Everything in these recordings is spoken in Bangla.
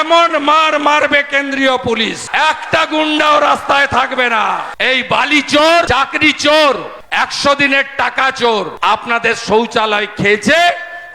এমন মার মারবে কেন্দ্রীয় পুলিশ। একটা গুন্ডাও রাস্তায় থাকবে না। এই বালি চোর, চাকরি চোর, একশো দিনের টাকা চোর। আপনাদের শৌচালয় খেয়েছে,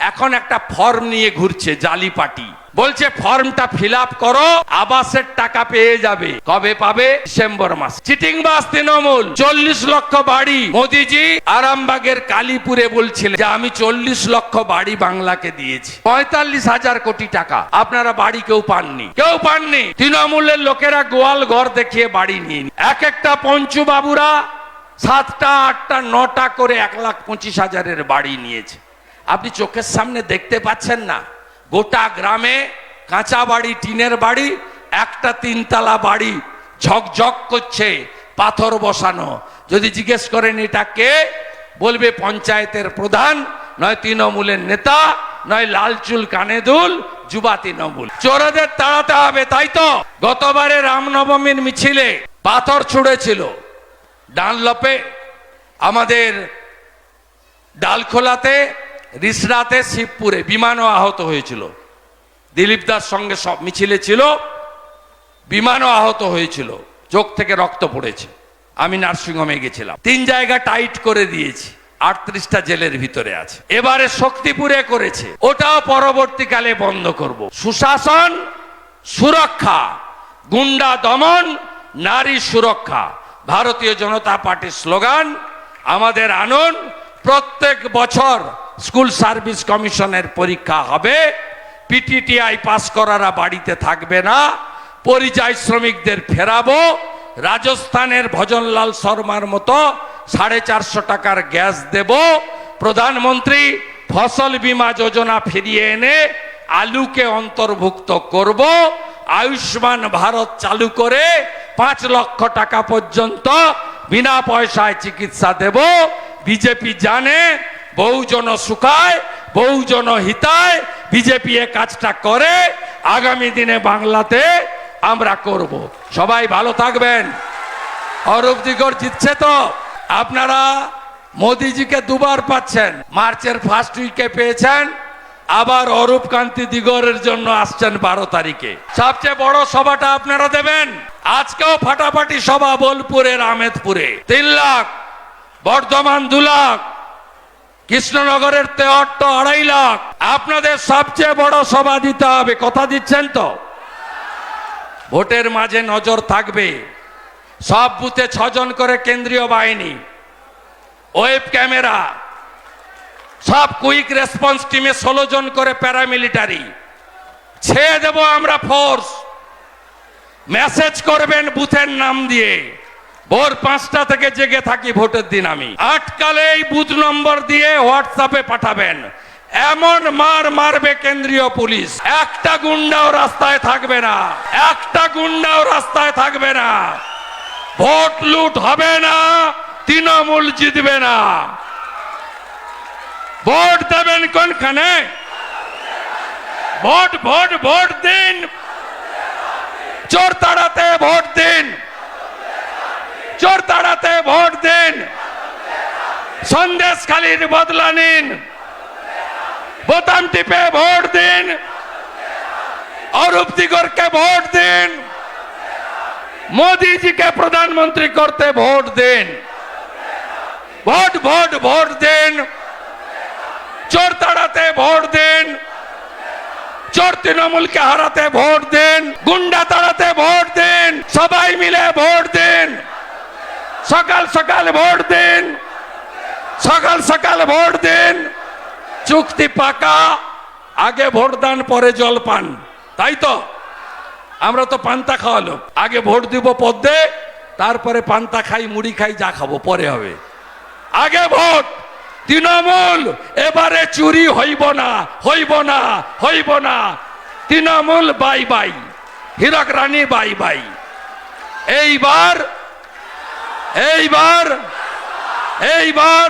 এখন একটা ফর্ম নিয়ে ঘুরছে, জালি পাটি। বলছে, ফর্মটা ফিল করো, আবাসের টাকা পেয়ে যাবে। কবে পাবে? ডিসেম্বর মাস। চিটিং বাস তৃণমূল, চল্লিশ লক্ষ বাড়ি। মোদিজি আরামবাগের কালীপুরে বলছিলেন যে, আমি চল্লিশ লক্ষ বাড়ি বাংলাকে দিয়েছি। পঁয়তাল্লিশ হাজার কোটি টাকা। আপনারা বাড়ি কেউ পাননি। কেউ পাননি। তৃণমূলের লোকেরা গোয়াল ঘর দেখিয়ে বাড়ি নিয়ে এক একটা পঞ্চু বাবুরা সাতটা, আটটা, নটা করে এক লাখ পঁচিশ হাজারের বাড়ি নিয়েছে। আপনি চোখের সামনে দেখতে পাচ্ছেন না? গোটা গ্রামে কাঁচা বাড়ি, টিনের বাড়ি, একটা তিনতলা বাড়ি ঝকঝক করছে, পাথর বসানো। যদি জিজ্ঞেস করেন এটা কে, বলবে পঞ্চায়েতের প্রধান, নয় তৃণমূলের নেতা, নয় লাল চুল, কানে দুল, যুবা তৃণমূল। চোরদের তাড়াতে হবে, তাই তো? গতবারে রামনবমীর মিছিলে পাথর ছুঁড়েছিল। ডানলপে আমাদের ডালখোলাতে রিসরাতে শিবপুরে বিমানও আহত হয়েছিল। দিলীপ দাস সঙ্গে সব মিছিলে ছিল, বিমানও আহত হয়েছিল। চোখ থেকে রক্ত পড়েছে। আমি নার্সিংহোমে গেছিলাম। তিন জায়গা টাইট করে দিয়েছি। আটত্রিশটা জেলের ভিতরে আছে। এবারে শক্তিপুরে করেছে। ওটাও পরবর্তীকালে বন্ধ করব। সুশাসন, সুরক্ষা, গুন্ডা দমন, নারী সুরক্ষা। ভারতীয় জনতা পার্টির স্লোগান, আমাদের আনন্দ প্রত্যেক বছর স্কুল সার্ভিস কমিশনের পরীক্ষা হবে পিটিটিআই পাস করারা বাড়িতে থাকবে না, পরিযায়ী শ্রমিকদের ফেরাবো, রাজস্থানের ভজনলাল শর্মার মতো সাড়ে চারশো টাকার গ্যাস দেব, প্রধানমন্ত্রী ফসল বীমা যোজনা ফিরিয়ে এনে আলুকে অন্তর্ভুক্ত করব, আয়ুষ্মান ভারত চালু করে পাঁচ লক্ষ টাকা পর্যন্ত বিনা পয়সায় চিকিৎসা দেব, বিজেপি জানে বহুজন সুখায় বহুজন হিতায় বিজেপি এ কাজটা করে, আগামী দিনে বাংলাতে আমরা করব। সবাই ভালো থাকবেন। অরূপ দিগর জিতছে তো। আপনারা মোদিজিকে দুবার পাচ্ছেন। মার্চের ফার্স্ট উইকে পেয়েছেন। আবার অরূপ কান্তি দিগরের জন্য আসছেন বারো তারিখে। সবচেয়ে বড় সভাটা আপনারা দেবেন। আজকেও ফাটাফাটি সভা বোলপুরের আমেদপুরে। তিন লাখ, বর্ধমান দু লাখ কৃষ্ণনগরের তেহট্ট আড়াই লাখ। আপনাদের সবচেয়ে বড় সভা দিতে হবে। কথা দিচ্ছেন তো? ভোটের মাঝে নজর থাকবে। সব বুথে ছজন করে কেন্দ্রীয় বাহিনী। Web camera. সব কুইক রেসপন্স টিমে ষোলো জন করে প্যারামিলিটারি। ছেড়ে দেব আমরা ফোর্স। মেসেজ করবেন বুথের নাম দিয়ে। ভোর পাঁচটা থেকে জেগে থাকি ভোটের দিন আমি। আটকালে এই বুথ নম্বর দিয়ে হোয়াটসঅ্যাপে পাঠাবেন। এমন মার মারবে কেন্দ্রীয় পুলিশ। একটা গুন্ডাও রাস্তায় থাকবে না। একটা গুন্ডাও রাস্তায় থাকবে না। ভোট লুট হবে না, তৃণমূল জিতবে না। ভোট দেবেন কোনখানে? ভোট ভোট ভোট দিন। চোর তাড়াতে ভোট দিন। চোর তাড়াতে ভোট দিন। সন্দেশ খালির বদলা নিন। বোতাম টিপে ভোট দিন। অরূপ দিগরকে ভোট দিন। মোদিজিকে প্রধানমন্ত্রী করতে ভোট দিন। ভোট ভোট ভোট দিন। চোর তাড়াতে ভোট দিন। চোর তৃণমূলকে হারাতে ভোট দিন। গুন্ডা তাড়াতে ভোট দিন। সবাই মিলে ভোট দিন। সকাল সকাল ভোট দিন। সকাল সকাল ভোট দিন। চুক্তি পাকা, আগে ভোট দান পরে জল পান। তাই তো? আমরা তো পান্তা খাওয়া লোক আগে ভোট দিব পদ্মে, তারপরে পান্তা খাই, মুড়ি খাই, যা খাব, পরে হবে। আগে ভোট! তৃণমূল, এবারে চুরি হইব না হইব না হইব না। Trinamool, bye bye. Hirak Rani bye bye. এইবার এইবার এইবার